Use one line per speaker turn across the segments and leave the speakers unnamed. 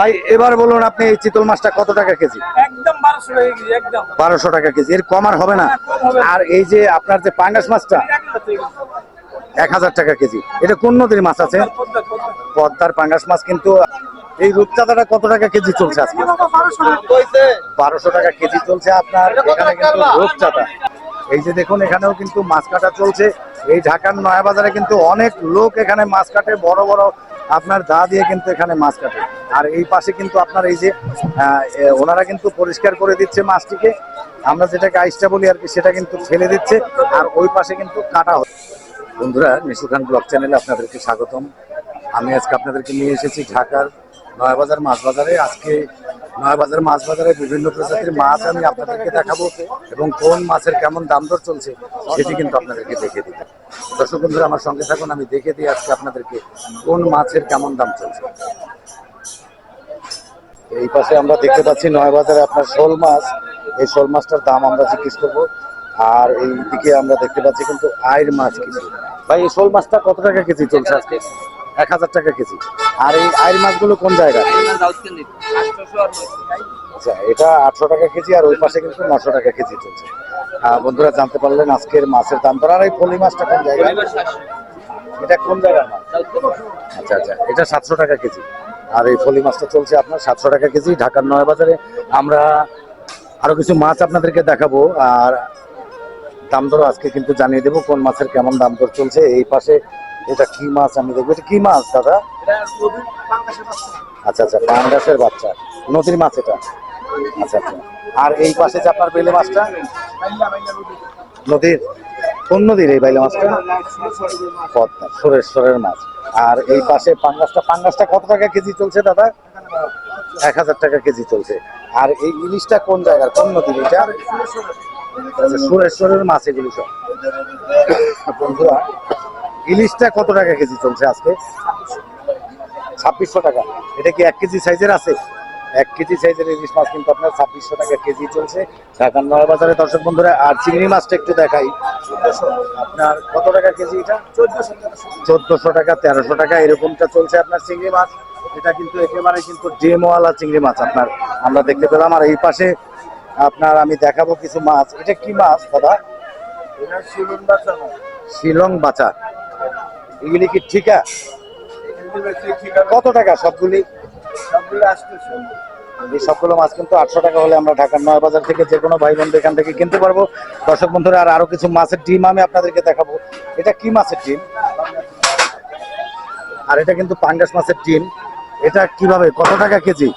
ভাই এবার বলুন আপনি এই চিতল মাছটা কত টাকা কেজি?
একদম বারোশো হয়ে গেছে একদম।
বারোশো টাকা কেজি এর কম আর হবে না।
না।
আর এই যে আপনার যে পাঙ্গাস মাছটা এক হাজার টাকা কেজি। এটা কোন নদীর মাছ আছে? পদ্মার পাঙ্গাস মাছ কিন্তু এই রূপচাঁদাটা কত টাকা কেজি চলছে আজকে? বারোশো টাকা। কেজি চলছে আপনার এখানে কিন্তু রূপচাঁদা। এই যে দেখুন এখানেও কিন্তু মাছ কাটা চলছে। এই ঢাকার নয়া বাজারে কিন্তু অনেক লোক এখানে মাছ কাটে বড় বড় আপনার দা দিয়ে কিন্তু এখানে মাছ কাটে। আর এই পাশে কিন্তু আপনার এই যে ওনারা কিন্তু পরিষ্কার করে দিচ্ছে মাছটিকে। আমরা যেটাকে আইসটা বলি আর কি, সেটা কিন্তু ফেলে দিচ্ছে। আর ওই পাশে কিন্তু কাটা হচ্ছে। বন্ধুরা, নিশু খান ব্লগ চ্যানেলে আপনাদেরকে স্বাগতম। আমি আজকে আপনাদেরকে নিয়ে এসেছি ঢাকার নয়াবাজার মাছ বাজারে। আজকে নয়াবাজার মাছ বাজারে বিভিন্ন প্রজাতির মাছ আমি আপনাদেরকে দেখাবো এবং কোন মাছের কেমন দাম দর চলছে, সেটি কিন্তু আপনাদেরকে দেখে দিই দর্শক বন্ধুরা আমার সঙ্গে থাকুন আমি দেখে দিই আজকে আপনাদেরকে কোন মাছের কেমন দাম চলছে। এই পাশে আমরা দেখতে পাচ্ছি নয়াবাজারে আপনার শোল মাছ। এই শোল মাছটার দাম আমরা জিজ্ঞেস করব। আর এই দিকে আমরা দেখতে পাচ্ছি কিন্তু আয়ের মাছ কিছু। ভাই এই শোল মাছটা কত টাকা কেজি চলছে আজকে? এক হাজার টাকা কেজি। আর এই আয়ের মাছগুলো কোন জায়গায়? আচ্ছা এটা আটশো টাকা কেজি আর ওই পাশে কিন্তু নশো টাকা কেজি চলছে। বন্ধুরা জানতে পারলেন আজকের মাছের দাম দর। আর এই ফলি মাছটা কোন জায়গায়? এটা কোন জায়গার মাছ? আচ্ছা আচ্ছা এটা সাতশো টাকা কেজি। আর এই ফলি মাছটা চলছে আপনার সাতশো টাকা কেজি ঢাকার নয় বাজারে আমরা আরও কিছু মাছ আপনাদেরকে দেখাবো আর দাম দর আজকে কিন্তু জানিয়ে দেবো কোন মাছের কেমন দাম দর চলছে। এই পাশে এটা কি মাছ আমি দেখব? এটা কি মাছ দাদা? আচ্ছা আচ্ছা পাঙ্গাসের বাচ্চা। নদীর মাছ এটা। আচ্ছা আচ্ছা। আর এই পাশে আপনার বেলে মাছটা? নদীর? কোন নদীর এই বাইলে মাছটা? পদ্মা সুরেশ্বরের মাছ। আর এই পাশে পাঙ্গাসটা পাঙ্গাসটা কত টাকা কেজি চলছে দাদা? এক হাজার টাকা কেজি চলছে। আর এই ইলিশটা কোন জায়গার? কোন নদীর এটা? আচ্ছা, সুরেশ্বরের মাছ এগুলি সব। বন্ধুরা ইলিশটা কত টাকা কেজি চলছে আজকে? ছাব্বিশশো টাকা। এটা কি এক কেজি সাইজের আছে? এক কেজি সাইজের ইলিশ মাছ কিন্তু আপনার ছাব্বিশশো টাকা কেজি চলছে। ঢাকার নয় বাজারে দর্শক বন্ধুরা আর চিংড়ি মাছটা একটু দেখাই। আপনার কত টাকা কেজি এটা? চোদ্দশো টাকা তেরোশো টাকা এরকমটা চলছে আপনার চিংড়ি মাছ। এটা কিন্তু একেবারে কিন্তু ডেমওয়ালা চিংড়ি মাছ আপনার। আমরা দেখতে পেলাম আর এই পাশে আপনার আমি দেখাবো কিছু মাছ। এটা কি মাছ দাদা? শিলং বাচা এগুলি কি ঠিকা? কত টাকা সবগুলি? এই সবগুলো মাছ কিন্তু আটশো টাকা হলে আমরা ঢাকার নয় বাজার থেকে যে কোনো ভাই বোনদের এখান থেকে কিনতে পারব। দর্শক বন্ধুরা, আর আরও কিছু মাছের ডিম আমি আপনাদেরকে দেখাবো। এটা কি মাছের ডিম? আর এটা কিন্তু পাঙ্গাস মাছের ডিম। এটা কীভাবে? কত টাকা কেজি?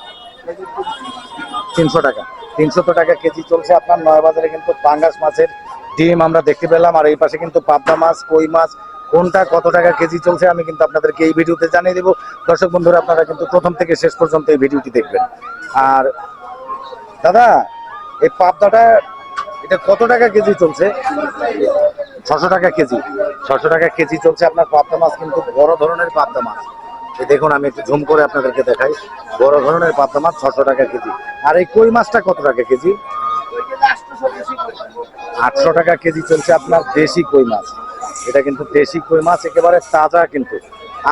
তিনশো টাকা। তিনশো টাকা কেজি চলছে আপনার নয় বাজারে কিন্তু পাঙ্গাস মাছের ডিম আমরা দেখতে পেলাম। আর এই পাশে কিন্তু পাবদা মাছ, কই মাছ কোনটা, কত টাকা কেজি চলছে, আমি কিন্তু আপনাদেরকে এই ভিডিওতে জানিয়ে দেবো। দর্শক বন্ধুরা, আপনারা কিন্তু প্রথম থেকে শেষ পর্যন্ত এই ভিডিওটি দেখবেন। আর দাদা, এই পাবদাটা, এটা কত টাকা কেজি চলছে? ছশো টাকা কেজি। ছশো টাকা কেজি চলছে আপনার পাবদা মাছ, কিন্তু বড় ধরনের পাবদা মাছ। এই দেখুন, আমি একটু ঝুম করে আপনাদেরকে দেখাই। বড় ধরনের পাবদা মাছ, ছশো টাকা কেজি। আর এই কই মাছটা কত টাকা কেজি? আটশো টাকা কেজি চলছে আপনার দেশি কই মাছ। এটা কিন্তু দেশি কই মাছ, একেবারে তাজা কিন্তু।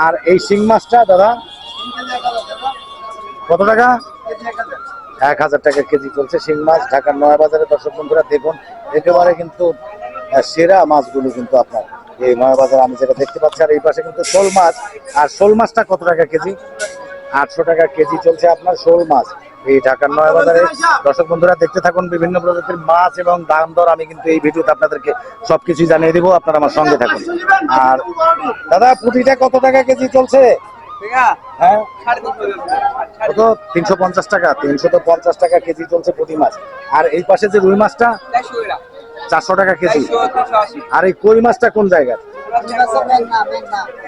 আর এই শিং মাছটা, দাদা? কত টাকা? এক হাজার টাকা কেজি চলছে শিং মাছ। ঢাকার নয়া বাজারে দর্শক বন্ধুরা দেখুন, একেবারে কিন্তু সেরা মাছগুলো কিন্তু আপনার। এই নয়া বাজারে আমি যেটা দেখতে পাচ্ছি, আর এই পাশে কিন্তু শোল মাছ। আর শোল মাছটা কত টাকা কেজি? আটশো টাকা কেজি চলছে আপনার শোল মাছ। এই ঢাকার নয় বাজারে দর্শক বন্ধুরা দেখতে থাকুন বিভিন্ন প্রজাতির মাছ এবং দাম দর। আমি কিন্তু এই ভিডিওতে আপনাদেরকে সবকিছু জানিয়ে দিব। আপনারা আমার সঙ্গে থাকুন। আর দাদা পুঁটিটা কত টাকা কেজি চলছে? হ্যাঁ? কত? তিনশো পঞ্চাশ টাকা। তিনশো তো পঞ্চাশ টাকা কেজি চলছে প্রতি মাছ। আর এই পাশে যে রুই মাছটা? চারশো টাকা কেজি। আর এই কই মাছটা কোন জায়গার?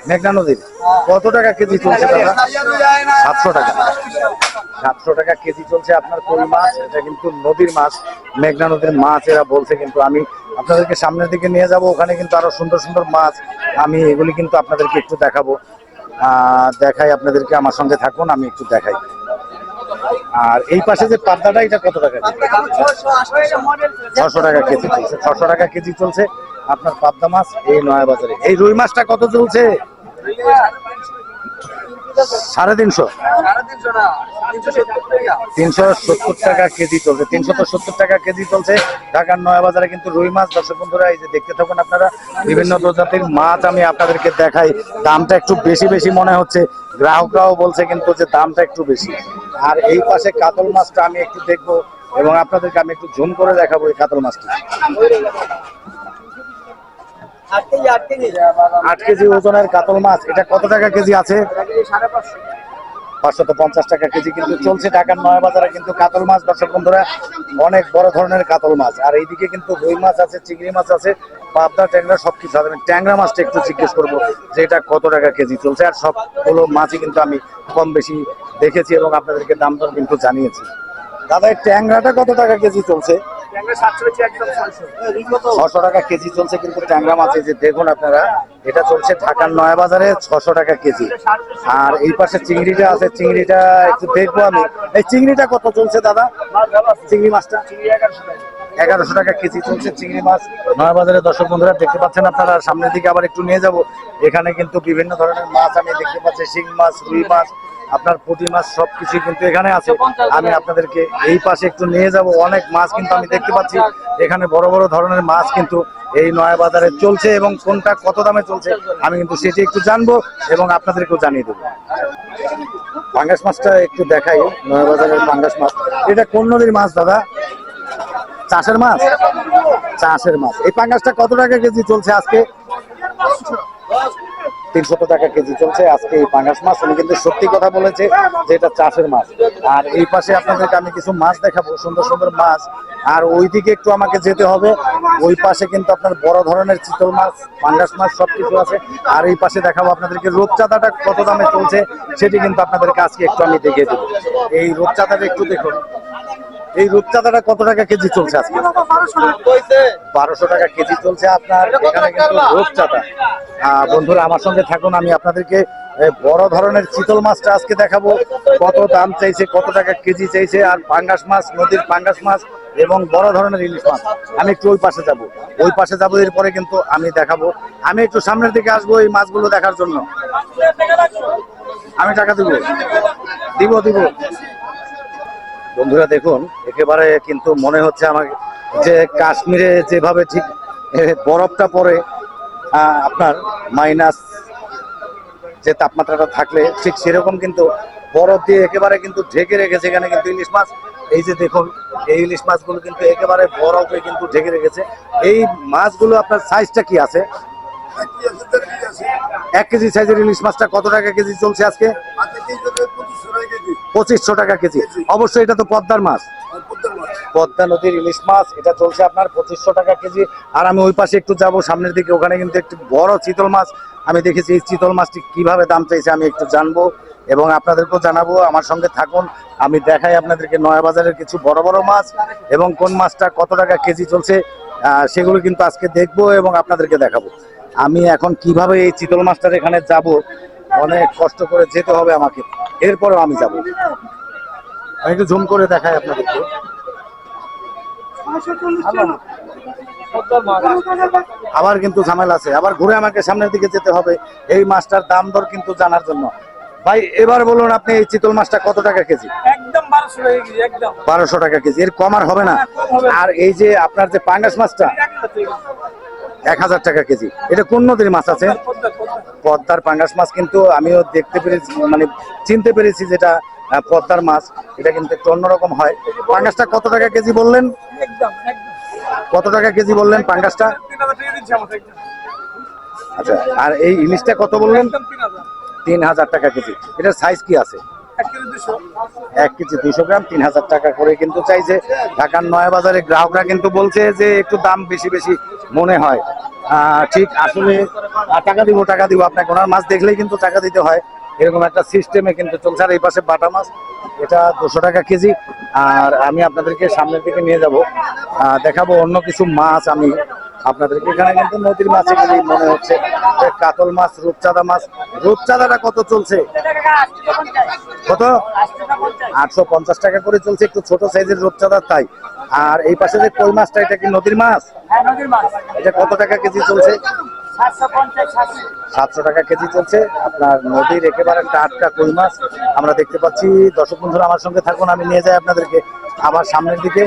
মেঘনা নদীর। কত টাকা কেজি চলছে দাদা? সাতশো টাকা। সাতশো টাকা কেজি চলছে আপনার কই মাছ, এটা কিন্তু নদীর মাছ, মেঘনা নদীর মাছ এরা বলছে কিন্তু আমি আপনাদেরকে সামনের দিকে নিয়ে যাব, ওখানে কিন্তু আরও সুন্দর সুন্দর মাছ। আমি এগুলি কিন্তু আপনাদেরকে একটু দেখাবো। দেখাই আপনাদেরকে, আমার সঙ্গে থাকুন, আমি একটু দেখাই। আর এই পাশে যে পাবদাটা এটা কত টাকা ছশো টাকা। কেজি চলছে। ছশো টাকা কেজি চলছে আপনার পাবদা মাছ এই নয়া বাজারে এই রুই মাছটা কত চলছে? সাড়ে তিনশো।
তিনশো সত্তর টাকা
কেজি চলছে। তিনশো তো সত্তর টাকা কেজি চলছে। ঢাকার নয়া বাজারে কিন্তু রুই মাছ। দর্শক বন্ধুরা, এই যে দেখতে থাকুন আপনারা, বিভিন্ন প্রজাতির মাছ আমি আপনাদেরকে দেখাই। দামটা একটু বেশি বেশি মনে হচ্ছে। গ্রাহকরাও বলছে কিন্তু যে দামটা একটু বেশি। আর এই পাশে কাতল মাছটা আমি একটু দেখব এবং আপনাদেরকে আমি একটু ঝুম করে দেখাবো এই কাতল মাছটা।
আট কেজি
ওজনের কাতল মাছ, এটা কত টাকা কেজি আছে?
পাঁচশো
পঞ্চাশ টাকা কেজি কিন্তু চলছে ঢাকার নয় বাজারে কিন্তু কাতল মাছ। দর্শক বন্ধুরা, অনেক বড় ধরনের কাতল মাছ। আর এইদিকে কিন্তু রুই মাছ আছে, চিংড়ি মাছ আছে, পাবদা, ট্যাংরা সবকিছু আছে। আমি ট্যাংরা মাছটা একটু জিজ্ঞেস করব যে এটা কত টাকা কেজি চলছে? আর সবগুলো মাছই কিন্তু আমি কম বেশি দেখেছি এবং আপনাদেরকে দাম দর কিন্তু জানিয়েছি। দাদা, এই ট্যাংরাটা কত টাকা কেজি চলছে? ছশো টাকা কেজি চলছে কিন্তু ট্যাংরা মাছ এই যে দেখুন আপনারা এটা চলছে ঢাকার নয় বাজারে ছশো টাকা কেজি। আর এই পাশে চিংড়িটা আছে চিংড়িটা একটু দেখব আমি। এই চিংড়িটা কত চলছে দাদা? চিংড়ি মাছটা?
এগারোশো টাকা
কেজি চলছে চিংড়ি মাছ। নয় বাজারে দর্শক বন্ধুরা দেখতে পাচ্ছেন আপনারা আর সামনের দিকে আবার একটু নিয়ে যাব। এখানে কিন্তু বিভিন্ন ধরনের মাছ আমি দেখতে পাচ্ছি শিং মাছ রুই মাছ আপনার পুঁটি মাছ সবকিছু কিন্তু এখানে আছে। আমি আপনাদেরকে এই পাশে একটু নিয়ে যাব। অনেক মাছ কিন্তু আমি দেখতে পাচ্ছি। এখানে বড় বড় ধরনের মাছ কিন্তু এই নয়া বাজারে চলছে এবং কোনটা কত দামে চলছে আমি কিন্তু সেটি একটু জানব এবং আপনাদেরকেও জানিয়ে দেবো। পাঙ্গাস মাছটা একটু দেখাই। নয়া বাজারের পাঙ্গাস মাছ। এটা কোন নদীর মাছ দাদা? চাষের মাছ? চাষের মাছ। এই পাঙ্গাসটা কত টাকা কেজি চলছে আজকে? তিনশত টাকা কেজি চলছে। আজকে এই পাঙ্গাস মাছ, উনি কিন্তু সত্যি কথা বলেছে যে এটা চাষের মাছ। আর এই পাশে আপনাদেরকে আমি কিছু মাছ দেখাবো, সুন্দর সুন্দর মাছ। আর ওইদিকে একটু আমাকে যেতে হবে। ওই পাশে কিন্তু আপনার বড় ধরনের চিতল মাছ, পাঙ্গাস মাছ সবকিছু আছে। আর এই পাশে দেখাবো আপনাদেরকে রূপচাঁদাটা কত দামে চলছে, সেটি কিন্তু আপনাদেরকে আজকে একটু আমি দেখিয়ে দেবো। এই রূপচাঁদাটা একটু দেখুন। এই রূপচাঁদাটা কত টাকা কেজি চলছে আজকে? বারোশো টাকা কেজি চলছে আপনার। এখানে কিন্তু রূপচাঁদা। বন্ধুরা, আমার সঙ্গে থাকুন, আমি আপনাদেরকে বড় ধরনের চিতল মাছটা আজকে দেখাবো। কত দাম চাইছে, কত টাকা কেজি চাইছে, আর পাঙ্গাস মাছ, নদীর পাঙ্গাস মাছ এবং বড় ধরনের ইলিশ মাছ। আমি একটু ওই পাশে যাব। ওই পাশে যাব, এরপরে কিন্তু আমি দেখাবো। আমি একটু সামনের দিকে আসব এই মাছগুলো দেখার জন্য। আমি টাকা দিব। দিব দিব। বন্ধুরা, দেখুন, একেবারে কিন্তু মনে হচ্ছে আমার যে কাশ্মীরে যেভাবে ঠিক বরফটা পড়ে আপনার মাইনাস যে তাপমাত্রাটা থাকলে ঠিক সেরকম কিন্তু বরফ দিয়ে একেবারে কিন্তু ঢেকে রেখেছে এখানে কিন্তু ইলিশ মাছ। এই যে দেখুন এই ইলিশ মাছগুলো কিন্তু একেবারে বরফে কিন্তু ঢেকে রেখেছে। এই মাছগুলো আপনার সাইজটা কি আছে? এক কেজি সাইজের ইলিশ মাছটা কত টাকা কেজি চলছে আজকে? পঁচিশশো টাকা কেজি। অবশ্যই এটা তো পদ্মার মাছ। পদ্মা নদীর ইলিশ মাছ। এটা চলছে আপনার পঁচিশশো টাকা কেজি। আর আমি ওই পাশে একটু যাব, সামনের দিকে। ওখানে কিন্তু একটু বড় চিতল মাছ। আমি দেখেছি এই চিতল মাছটি কীভাবে দাম চাইছে আমি একটু জানব এবং আপনাদেরকেও জানাব। আমার সঙ্গে থাকুন। আমি দেখাই আপনাদেরকে নয়া বাজারের কিছু বড় বড় মাছ এবং কোন মাছটা কত টাকা কেজি চলছে সেগুলো কিন্তু আজকে দেখব এবং আপনাদেরকে দেখাবো। আমি এখন কীভাবে এই চিতল মাছটার এখানে যাব, অনেক কষ্ট করে যেতে হবে আমাকে। এরপরেও আমি যাব। একটু জুম করে দেখাই আপনাদেরকে। আবার কিন্তু ঝামেলা আছে। আবার ঘুরে আমাকে সামনের দিকে যেতে হবে। এই মাছটার দাম দর কিন্তু জানার জন্য। ভাই এবার বলুন আপনি এই চিতল মাছটা কত টাকা কেজি?
একদম বারোশো হয়ে
টাকা কেজি। এর কম আর হবে না। আর এই যে আপনার যে পাঙ্গাস মাছটা এক হাজার টাকা কেজি। এটা কোন নদীর মাছ আছে?
পদ্মা পদ্মা
পদ্মার পাঙ্গাস মাছ কিন্তু আমিও দেখতে পেরেছি মানে চিনতে পেরেছি যেটা পদ্মার মাছ, এটা কিন্তু একটু অন্যরকম হয়। পাঙ্গাসটা কত টাকা কেজি বললেন? কত টাকা কেজি বললেন পাঙ্গাসটা? আচ্ছা আর এই ইলিশটা কত বললেন?
তিন হাজার
টাকা কেজি। এটার সাইজ কি আছে?
এক কেজি দুশো
গ্রাম, তিন হাজার টাকা করে কিন্তু চাইছে ঢাকার নয়া বাজারে গ্রাহকরা কিন্তু বলছে যে একটু দাম বেশি বেশি মনে হয়। ঠিক আসলে টাকা দিব টাকা দিব। আপনাকে ওনার মাছ দেখলেই কিন্তু টাকা দিতে হয়। এরকম একটা সিস্টেমে কিন্তু চলছে। আর এই পাশে বাটা মাছ এটা দুশো টাকা কেজি। আর আমি আপনাদেরকে সামনের দিকে নিয়ে যাব। দেখাবো অন্য কিছু মাছ আমি আপনাদেরকে। এখানে কিন্তু নদীর মাছ এগুলি মনে হচ্ছে। কাতল মাছ রূপচাঁদা মাছ। রূপচাঁদাটা কত চলছে? কত? আটশো পঞ্চাশ টাকা করে চলছে। একটু ছোট সাইজের রূপচাঁদা তাই। আর এই পাশে যে কই মাছটা এটা কি নদীর মাছ?
হ্যাঁ নদীর মাছ।
এটা কত টাকা কেজি চলছে?
সাতশো
টাকা কেজি চলছে। আপনার নদীর একেবারে টাটকা কই মাছ। আমরা দেখতে পাচ্ছি, দর্শক বন্ধুরা আমার সঙ্গে থাকুন, আমি নিয়ে যাই আপনাদেরকে আবার সামনের দিকে।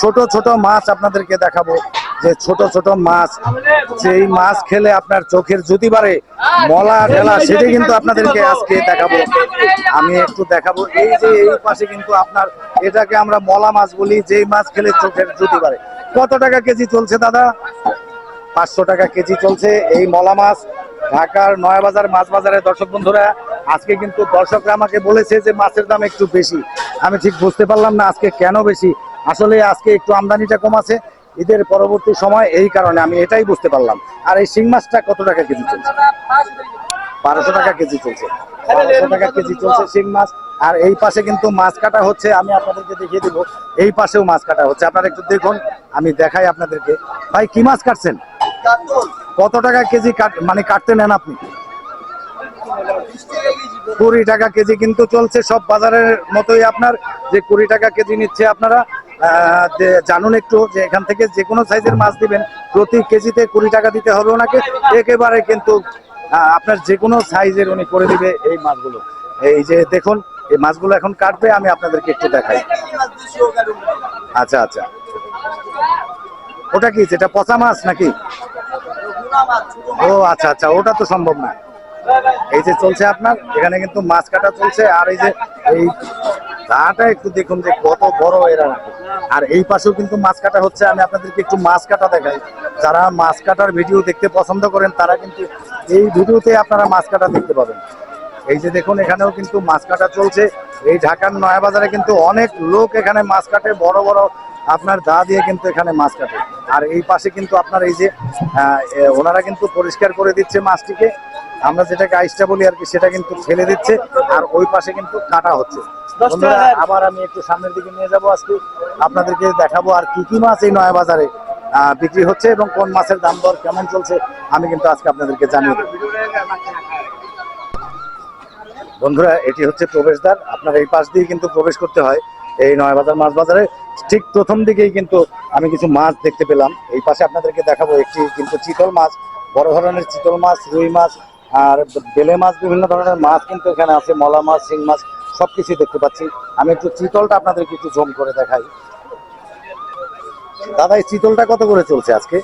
ছোট ছোট মাছ আপনাদেরকে দেখাবো, যে ছোট ছোট মাছ, যেই মাছ খেলে আপনার চোখের জ্যোতি বাড়ে মলা ঢেলা, সেটি কিন্তু আপনাদেরকে আজকে দেখাবো। আমি একটু দেখাবো, এই যে এই পাশে কিন্তু আপনার এটাকে আমরা মলা মাছ বলি, যেই মাছ খেলে চোখের জ্যোতি বাড়ে কত টাকা কেজি চলছে দাদা? পাঁচশো টাকা কেজি চলছে এই মলা মাছ। ঢাকার নয়াবাজার মাছ বাজারে দর্শক বন্ধুরা, আজকে কিন্তু দর্শকরা আমাকে বলেছে যে মাছের দাম একটু বেশি। আমি ঠিক বুঝতে পারলাম না আজকে কেন বেশি। আসলে আজকে একটু আমদানিটা কম আছে। ঈদের পরবর্তী সময় এই কারণে আমি এটাই বুঝতে পারলাম। আর এই শিং মাছটা কত টাকা কেজি চলছে? বারোশো টাকা কেজি চলছে। বারোশো টাকা কেজি চলছে শিং মাছ। আর এই পাশে কিন্তু মাছ কাটা হচ্ছে, আমি আপনাদেরকে দেখিয়ে দিব। এই পাশেও মাছ কাটা হচ্ছে। আপনারা একটু দেখুন, আমি দেখাই আপনাদেরকে। ভাই, কি মাছ কাটছেন? কত টাকা কেজি মানে কাটতে নেন আপনি? কুড়ি টাকা কেজি কিন্তু চলছে সব বাজারের মতোই আপনার। যে কুড়ি টাকা কেজি নিচ্ছে আপনারা জানুন একটু যে এখান থেকে যে কোনো সাইজের মাছ দিবেন। প্রতি কেজিতে কুড়ি টাকা দিতে হবে ওনাকে। একেবারে কিন্তু আপনার যে কোনো সাইজের উনি করে দিবে এই মাছগুলো। এই যে দেখুন, এই মাছগুলো এখন কাটবে, আমি আপনাদেরকে একটু দেখাই। আচ্ছা আচ্ছা। ওটা কি, যেটা পচা মাছ নাকি? ও আচ্ছা আচ্ছা ওটা তো সম্ভব না। এই যে চলছে আপনার, এখানে কিন্তু মাছ কাটা চলছে, আর এই যে এই দাটা একটু দেখুন যে কত বড় এরা। আর এই পাশেও কিন্তু মাছ কাটা হচ্ছে, আমি আপনাদেরকে একটু মাছ কাটা দেখাই। যারা মাছ কাটার ভিডিও দেখতে পছন্দ করেন, তারা কিন্তু এই ভিডিওতে আপনারা মাছ কাটা দেখতে পাবেন। এই যে দেখুন, এখানেও কিন্তু মাছ কাটা চলছে। এই ঢাকার নয়াবাজারে কিন্তু অনেক লোক এখানে মাছ কাটে বড় বড় আপনার দা দিয়ে কিন্তু এখানে মাছ কাটে। আর এই পাশে কিন্তু আপনার এই যে ওনারা কিন্তু পরিষ্কার করে দিচ্ছে মাছটিকে। আমরা যেটাকে আইসটা বলি আর কি সেটা কিন্তু ফেলে দিচ্ছে আর ওই পাশে কিন্তু কাটা হচ্ছে। বন্ধুরা, আবার আমি একটু সামনের দিকে নিয়ে যাব আজকে। আপনাদেরকে দেখাবো আর কি কি মাছ এই নয়া বাজারে আহ, বিক্রি হচ্ছে এবং কোন মাছের দাম দর কেমন চলছে আমি কিন্তু আজকে আপনাদেরকে জানিয়ে দেবো। বন্ধুরা, এটি হচ্ছে প্রবেশদ্বার। আপনার এই পাশ দিয়ে কিন্তু প্রবেশ করতে হয় এই নয়াবাজার মাছ বাজারে ঠিক প্রথম দিকেই কিন্তু আমি কিছু মাছ দেখতে পেলাম। এই পাশে আপনাদেরকে দেখাবো একটি কিন্তু চিতল মাছ, বড় ধরনের চিতল মাছ, রুই মাছ, আর বেলে মাছ, বিভিন্ন ধরনের মাছ কিন্তু এখানে আছে, মলা মাছ, শিং মাছ সবকিছু দেখতে পাচ্ছি। আমি একটু চিতলটা আপনাদেরকে একটু জম করে দেখাই। দাদা, এই চিতলটা কত করে চলছে আজকে?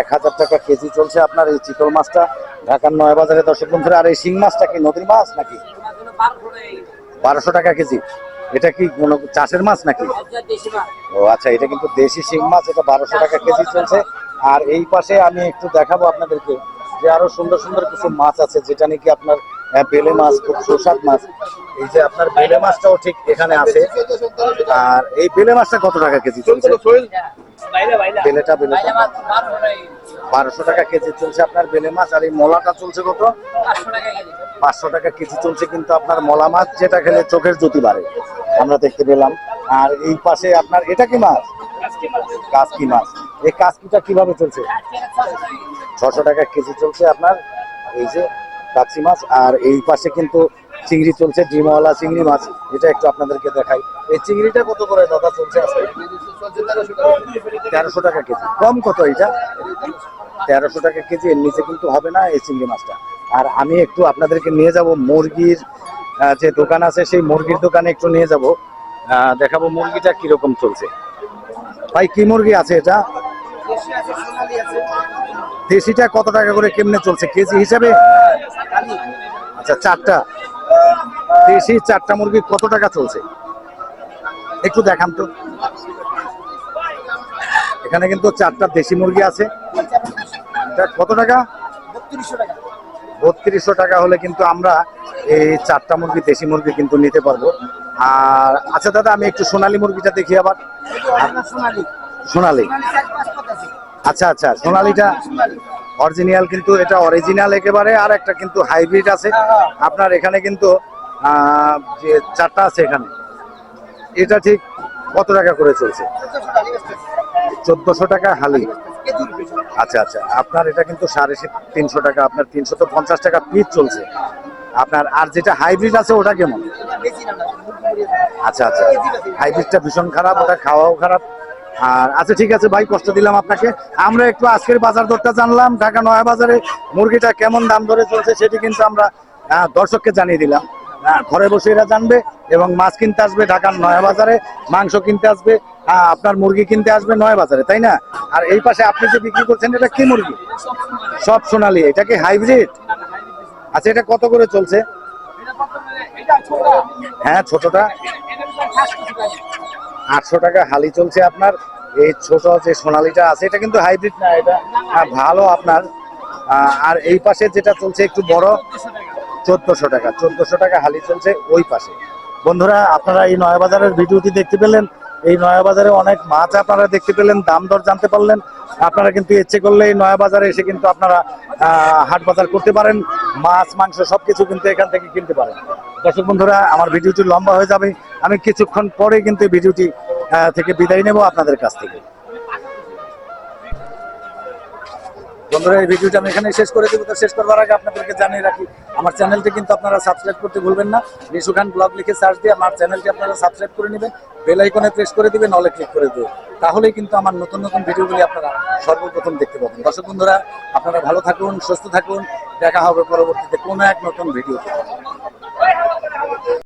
এক হাজার টাকা কেজি চলছে আপনার এই চিতল মাছটা। ঢাকার নয় বাজারে দর্শক বন্ধুরা, আর এই শিং মাছটা কি নদীর মাছ নাকি? বারোশো টাকা কেজি। এটা কি কোনো চাষের মাছ নাকি? ও আচ্ছা এটা কিন্তু দেশি শিং মাছ, এটা বারোশো টাকা কেজি চলছে। আর এই পাশে আমি একটু দেখাবো আপনাদেরকে যে আরও সুন্দর সুন্দর কিছু মাছ আছে, যেটা নাকি আপনার আহ, বেলে মাছ খুব সুস্বাদ মাছ। এই যে আপনার বেলে মাছটাও ঠিক এখানে আছে। আর এই বেলে মাছটা কত টাকা কেজি চলছে? বেলেটা বেলেটা। বারোশো টাকা কেজি চলছে। আপনার বেলে মাছ। আর এই মলাটা চলছে কত? পাঁচশো টাকা কেজি চলছে। কিন্তু আপনার মলা মাছ যেটা খেলে চোখের জ্যোতি বাড়ে। আমরা দেখতে পেলাম। আর এই পাশে আপনার এটা কি মাছ? কাসকি মাছ। এই কাসকিটা কীভাবে চলছে? ছশো টাকা কেজি চলছে আপনার। এই যে কাচি মাছ, আর এই পাশে কিন্তু চিংড়ি চলছে, ডিমওয়ালা চিংড়ি মাছ, এটা একটু আপনাদেরকে দেখাই। এই চিংড়িটা কত করে দাদা চলছে তেরোশো টাকা কেজি। কম কত এটা? তেরোশো টাকা কেজি, এর নিচে কিন্তু হবে না এই চিংড়ি মাছটা। আর আমি একটু আপনাদেরকে নিয়ে যাব মুরগির যে দোকান আছে, সেই মুরগির দোকানে একটু নিয়ে যাব। দেখাবো মুরগিটা কীরকম চলছে। ভাই, কি মুরগি আছে এটা? দেশিটা কত টাকা করে কেমনে চলছে? কেজি হিসাবে আচ্ছা চারটা। দেশি চারটা মুরগি কত টাকা চলছে? একটু দেখান তো। এখানে কিন্তু চারটা দেশি মুরগি আছে। কত টাকা? বত্রিশশো টাকা হলে কিন্তু আমরা এই চারটা মুরগি দেশি মুরগি কিন্তু নিতে পারব। আর আচ্ছা দাদা আমি একটু সোনালী মুরগিটা দেখি আবার। সোনালি। আচ্ছা আচ্ছা সোনালীটা অরিজিনাল কিন্তু এটা অরিজিনাল একেবারে, আর একটা কিন্তু হাইব্রিড আছে। আপনার এখানে কিন্তু যে চারটা আছে এখানে। এটা ঠিক কত টাকা করে চলছে? চোদ্দশো টাকা হালি। আচ্ছা আচ্ছা। আপনার এটা কিন্তু সাড়ে তিনশো টাকা, আপনার তিনশো তো পঞ্চাশ টাকা পিস চলছে। আপনার আর যেটা হাইব্রিড আছে, ওটা কেমন? আচ্ছা আচ্ছা। হাইব্রিডটা ভীষণ খারাপ, ওটা খাওয়াও খারাপ। আর আচ্ছা ঠিক আছে ভাই, কষ্ট দিলাম আপনাকে। আমরা একটু আজকের বাজার দরটা জানলাম। ঢাকা নয়া বাজারে মুরগিটা কেমন দাম ধরে চলছে সেটি কিন্তু আমরা দর্শককে জানিয়ে দিলাম। ঘরে বসে এরা জানবে এবং মাছ কিনতে আসবে ঢাকার নয়া বাজারে, মাংস কিনতে আসবে আপনার মুরগি কিনতে আসবে নয়া বাজারে, তাই না? আর এই পাশে আপনি যে বিক্রি করছেন, এটা কি মুরগি? সব সোনালি, এটা কি হাইব্রিড? আচ্ছা এটা কত করে চলছে? হ্যাঁ ছোটটা। আটশো টাকা হালি চলছে আপনার। এই ছোট যে সোনালিটা আছে, এটা কিন্তু হাইব্রিড না, এটা ভালো আপনার। আর এই পাশে যেটা চলছে একটু বড়, চোদ্দশো টাকা চোদ্দশো টাকা হালি চলছে ওই পাশে। বন্ধুরা, আপনারা এই নয়া বাজারের ভিডিওটি দেখতে পেলেন। এই নয়া বাজারে অনেক মাছ আপনারা দেখতে পেলেন, দাম দর জানতে পারলেন। আপনারা কিন্তু ইচ্ছে করলে এই নয়া বাজারে এসে কিন্তু আপনারা হাট বাজার করতে পারেন। মাছ, মাংস সবকিছু কিন্তু এখান থেকে কিনতে পারেন। দর্শক বন্ধুরা, আমার ভিডিওটি লম্বা হয়ে যাবে। আমি কিছুক্ষণ পরে কিন্তু ভিডিওটি থেকে বিদায় নেব আপনাদের কাছ থেকে। বন্ধুরা, এই ভিডিওটা আমি এখানে শেষ করে দেবো। তো শেষ করবার আগে আপনাদেরকে জানিয়ে রাখি, আমার চ্যানেলটি কিন্তু আপনারা সাবস্ক্রাইব করতে ভুলবেন না। নিশু খান ব্লগ লিখে সার্চ দিয়ে আমার চ্যানেলটি আপনারা সাবস্ক্রাইব করে নেবেন। বেল আইকনে প্রেস করে দিবেন নলে ক্লিক করে দেবেন। তাহলেই কিন্তু আমার নতুন নতুন ভিডিওগুলি আপনারা সর্বপ্রথম দেখতে পাবেন। দর্শক বন্ধুরা, আপনারা ভালো থাকুন, সুস্থ থাকুন। দেখা হবে পরবর্তীতে কোনো এক নতুন ভিডিওতে।